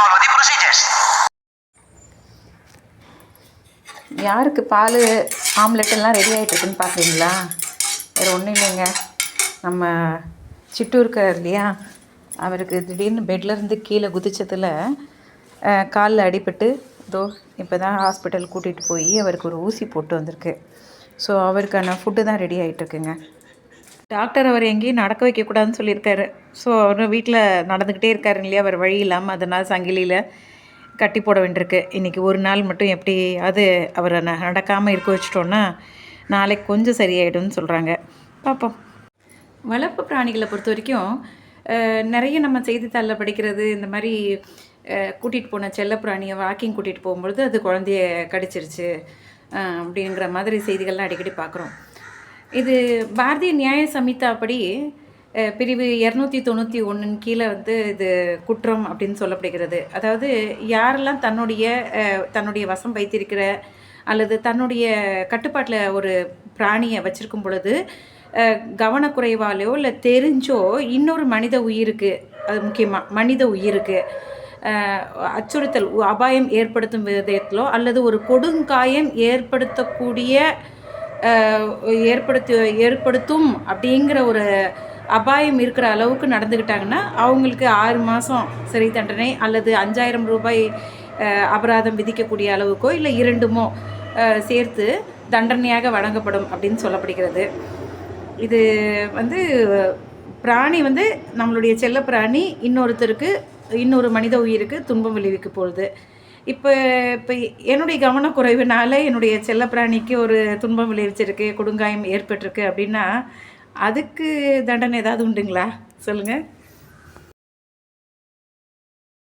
follow the procedures. யாருக்கு பால் omelette எல்லாம் ready ஆகிட்டுருக்குன்னு பார்க்குறீங்களா வேறு ஒன்றும் இல்லைங்க. நம்ம சிட்டு இருக்கார் இல்லையா? அவருக்கு திடீர்னு பெட்லேருந்து கீழே குதிச்சதில் காலில் அடிபட்டு இதோ இப்போ தான் ஹாஸ்பிட்டல் கூட்டிகிட்டு போய் அவருக்கு ஒரு ஊசி போட்டு வந்திருக்கு. ஸோ அவருக்கான ஃபுட்டு தான் ரெடி ஆகிட்டுருக்குங்க டாக்டர் அவர் எங்கேயும் நடக்க வைக்கக்கூடாதுன்னு சொல்லியிருக்காரு. ஸோ அவர் வீட்டில் நடந்துக்கிட்டே இருக்காரு இல்லையா? அவர் வழி இல்லாமல் அதனால் சங்கிலியில் கட்டி போட வேண்டியிருக்கு. இன்றைக்கி ஒரு நாள் மட்டும் எப்படி அது அவரை ந- நடக்காமல் இருக்க வச்சிட்டோன்னா நாளைக்கு கொஞ்சம் சரியாயிடும்னு சொல்கிறாங்க பார்ப்போம் வளர்ப்பு பிராணிகளை பொறுத்த வரைக்கும் நிறைய நம்ம செய்தித்தாளில் படிக்கிறது இந்த மாதிரி கூட்டிகிட்டு போன செல்லப்பிராணியை வாக்கிங் கூட்டிகிட்டு போகும்பொழுது அது குழந்தைய கடிச்சிருச்சு அப்படிங்கிற மாதிரி செய்திகள்லாம் அடிக்கடி பார்க்குறோம் இது பாரதிய நியாய சமிதா படி பிரிவு இரநூத்தி தொண்ணூற்றி ஒன்றின் கீழே வந்து இது குற்றம் அப்படின்னு சொல்லப்படுகிறது. அதாவது யாரெல்லாம் தன்னுடைய தன்னுடைய வசம் வைத்திருக்கிற அல்லது தன்னுடைய கட்டுப்பாட்டில் ஒரு பிராணியை வச்சிருக்கும் பொழுது கவனக்குறைவாலையோ இல்லை தெரிஞ்சோ இன்னொரு மனித உயிருக்கு அது முக்கியமாக மனித உயிருக்கு அச்சுறுத்தல் அபாயம் ஏற்படுத்தும் விதத்திலோ அல்லது ஒரு கொடுங்காயம் ஏற்படுத்தக்கூடிய ஏற்படுத்தி ஏற்படுத்தும் அப்படிங்கிற ஒரு அபாயம் இருக்கிற அளவுக்கு நடந்துக்கிட்டாங்கன்னா அவங்களுக்கு ஆறு மாதம் சிறை தண்டனை அல்லது அஞ்சாயிரம் ரூபாய் அபராதம் விதிக்கக்கூடிய அளவுக்கோ இல்லை இரண்டுமோ சேர்த்து தண்டனையாக வழங்கப்படும் அப்படின்னு சொல்லப்படுகிறது. இது வந்து பிராணி வந்து நம்மளுடைய செல்ல பிராணி இன்னொருத்தருக்கு இன்னொரு மனித உயிருக்கு துன்பம் விளைவிக்க போகுது. இப்போ இப்போ என்னுடைய கவனக்குறைவுனால என்னுடைய செல்ல பிராணிக்கு ஒரு துன்பம் விளைவிச்சிருக்கு கொடுங்காயம் ஏற்பட்டிருக்கு அப்படின்னா அதுக்கு தண்டனை ஏதாவது உண்டுங்களா? சொல்லுங்கள்